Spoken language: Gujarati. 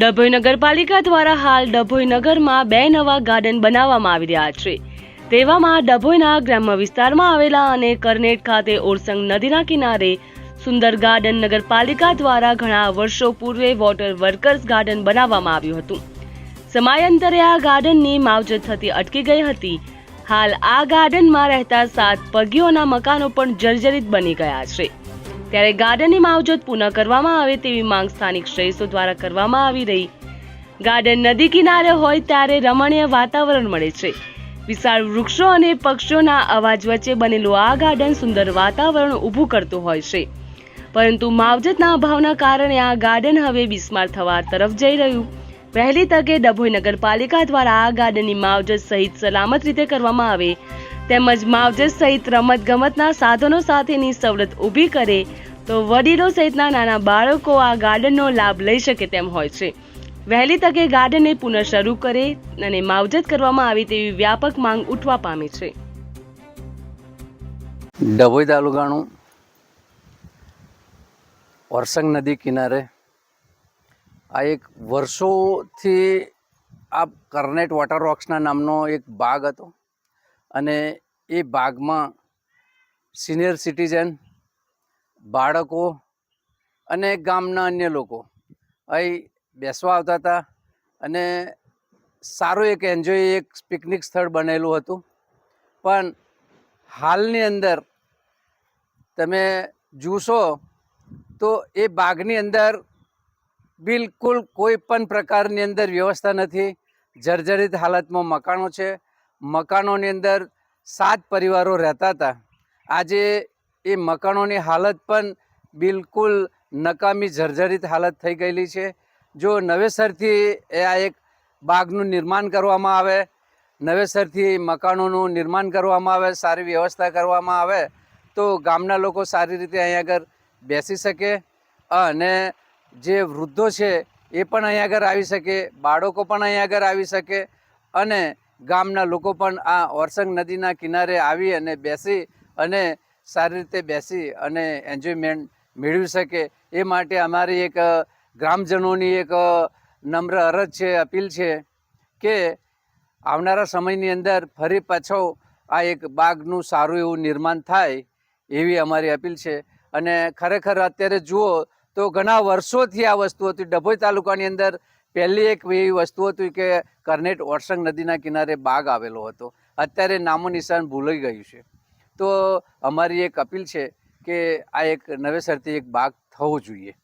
ડભોઈ નગરપાલિકા દ્વારા હાલ ડભોઈ નગરમાં બે નવા ગાર્ડન બનાવવામાં આવી રહ્યા છે. તેવામાં ડભોઈના ગ્રામ્ય વિસ્તારમાં આવેલા અને કરનેટ ખાતે ઓરસંગ નદીના કિનારે સુંદર ગાર્ડન નગરપાલિકા દ્વારા ઘણા વર્ષો પૂર્વે વોટર વર્કર્સ ગાર્ડન બનાવવામાં આવ્યું હતું. સમયાંતરે આ ગાર્ડનની માવજત થતી અટકી ગઈ હતી. હાલ આ ગાર્ડનમાં રહેતા સાત પગીઓના મકાનો પણ જર્જરિત બની ગયા છે. ત્યારે ગાર્ડનની માવજત પુનઃ કરવામાં આવે તેવી માંગ સ્થાનિક શ્રેષ્ઠો દ્વારા કરવામાં આવી રહી. ગાર્ડન નદી કિનારે હોય ત્યારે રમણીય વાતાવરણ મળે છે. વિશાળ વૃક્ષો અને પક્ષીઓના અવાજ વચ્ચે બનેલું આ ગાર્ડન સુંદર વાતાવરણ ઊભું કરતું હોય છે. પરંતુ માવજતના અભાવના કારણે આ ગાર્ડન હવે બિસ્માર થવા તરફ જઈ રહ્યું. વહેલી તકે ડભોઈ નગરપાલિકા દ્વારા આ ગાર્ડનની માવજત સહિત સલામત રીતે કરવામાં આવે તેમજ માવજત સહિત રમત ગમતના સાધનો સાથેની સવલત ઊભી કરે તો વડીલો સહિતના નાના બાળકો આ ગાર્ડનનો લાભ લઈ શકે તેમ હોય છે. વહેલી તકે ગાર્ડનને પુનઃ શરૂ કરે અને માવજત કરવામાં આવે તેવી વ્યાપક માંગ ઉઠવા પામી છે. ડભોઈ તાલુકાનું વરસંગ નદી કિનારે આ એક વર્ષોથી આ કર્નેટ વોટર રોક્સના નામનો એક બાગ હતો. અને એ બાગમાં સિનિયર સિટીઝન, બાળકો અને ગામના અન્ય લોકો અહીં બેસવા આવતા હતા અને સારું એક એન્જોય એક પિકનિક સ્થળ બનેલું હતું. પણ હાલની અંદર તમે જોશો તો એ બાગની અંદર બિલકુલ કોઈ પણ પ્રકારની અંદર વ્યવસ્થા નથી. જર્જરિત હાલતમાં મકાનો છે. મકાનોની અંદર સાત પરિવારો રહેતા હતા. આજે એ મકાનોની હાલત પણ બિલકુલ નકામી, જર્જરિત હાલત થઈ ગયેલી છે. જો નવેસરથી આ એક બાગનું નિર્માણ કરવામાં આવે, નવેસરથી મકાનોનું નિર્માણ કરવામાં આવે, સારી વ્યવસ્થા કરવામાં આવે, તો ગામના લોકો સારી રીતે અહીંયા આગળ બેસી શકે અને જે વૃદ્ધો છે એ પણ અહીંયા આગળ આવી શકે, બાળકો પણ અહીંયા આગળ આવી શકે અને ગામના લોકો પણ આ ઓરસંગ નદીના કિનારે આવી અને બેસી અને સારી રીતે બેસી અને એન્જોયમેન્ટ મેળવી શકે. એ માટે અમારી એક ગ્રામજનોની એક નમ્ર અરજ છે, અપીલ છે કે આવનારા સમયની અંદર ફરી પાછો આ એક બાગનું સારું એવું નિર્માણ થાય એવી અમારી અપીલ છે. અને ખરેખર અત્યારે જુઓ તો ઘણા વર્ષોથી આ વસ્તુ હતી ડભોઈ તાલુકાની અંદર પહેલી એક એવી વસ્તુ હતી કે કરનેટ ઓરસંગ નદીના કિનારે બાગ આવેલો હતો. અત્યારે નામો નિશાન ભૂલાઈ ગયું છે. તો અમારી એક અપીલ છે કે આ એક નવેસરથી એક બાગ થવો જોઈએ.